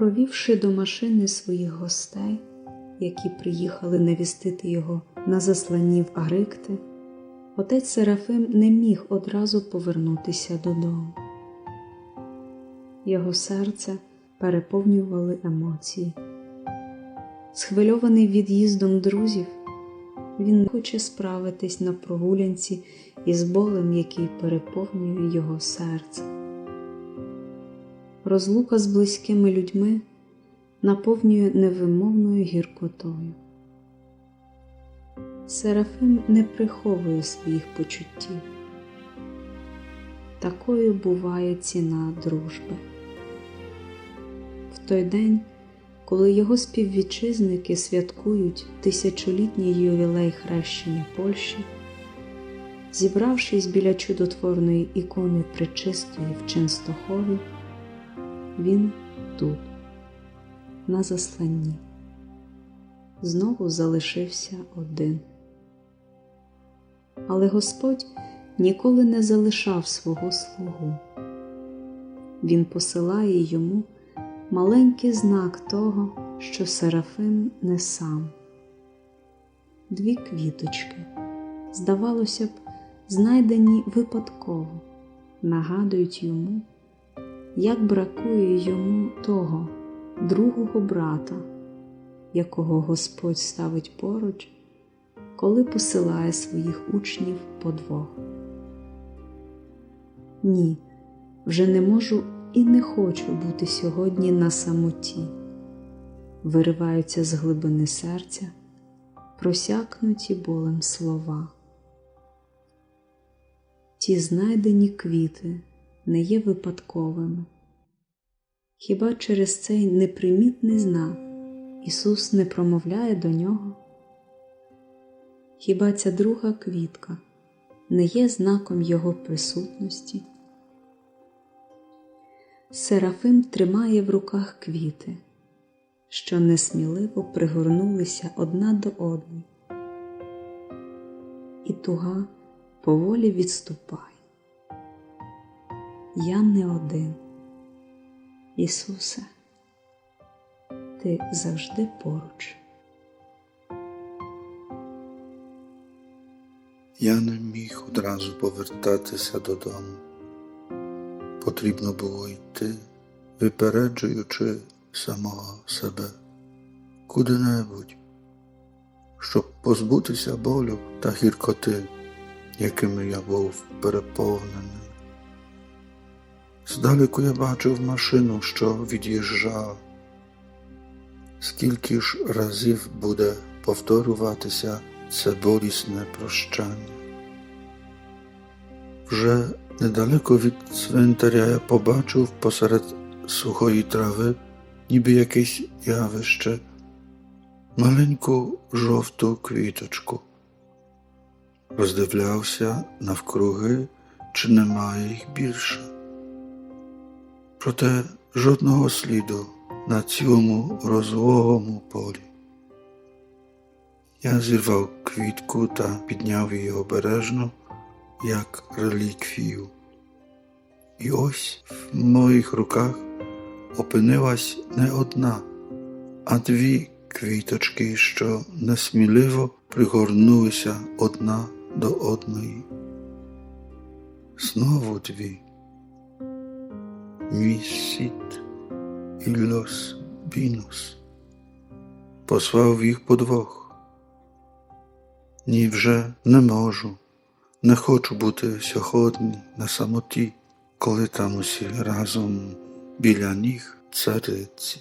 Провівши до машини своїх гостей, які приїхали навістити його на засланні в Арикти, отець Серафим не міг одразу повернутися додому. Його серце переповнювали емоції. Схвильований від'їздом друзів, він не хоче справитись на прогулянці із болем, який переповнює його серце. Розлука з близькими людьми наповнює невимовною гіркотою. Серафим не приховує своїх почуттів. Такою буває ціна дружби. В той день, коли його співвітчизники святкують тисячолітній ювілей хрещення Польщі, зібравшись біля чудотворної ікони Пречистої в Ченстохові, він тут, на засланні, знову залишився один. Але Господь ніколи не залишав свого слугу. Він посилає йому маленький знак того, що Серафим не сам. Дві квіточки, здавалося б, знайдені випадково, нагадують йому, як бракує йому того другого брата, якого Господь ставить поруч, коли посилає своїх учнів по двох. Ні, вже не можу і не хочу бути сьогодні на самоті, вириваються з глибини серця, просякнуті болем слова. Ті знайдені квіти не є випадковими. Хіба через цей непримітний знак Ісус не промовляє до нього? Хіба ця друга квітка не є знаком Його присутності? Серафим тримає в руках квіти, що несміливо пригорнулися одна до одної, і туга поволі відступає. Я не один. Ісусе, Ти завжди поруч. Я не міг одразу повертатися додому. Потрібно було йти, випереджуючи самого себе куди-небудь, щоб позбутися болю та гіркоти, якими я був переповнений. Здалеку я бачив машину, що від'їжджала. Скільки ж разів буде повторюватися це болісне прощання? Вже недалеко від цвинтаря я побачив посеред сухої трави, ніби якесь явище, маленьку жовту квіточку. Роздивлявся навкруги, чи немає їх більше. Проте жодного сліду на цілому розлогому полі. Я зірвав квітку та підняв її обережно, як реліквію. І ось в моїх руках опинилась не одна, а дві квіточки, що несміливо пригорнулися одна до одної. Знову дві. Місіт і Лос Бінус послав їх подвох. Ні, вже не можу, не хочу бути сьогодні на самоті, коли там усі разом біля ніг цариці.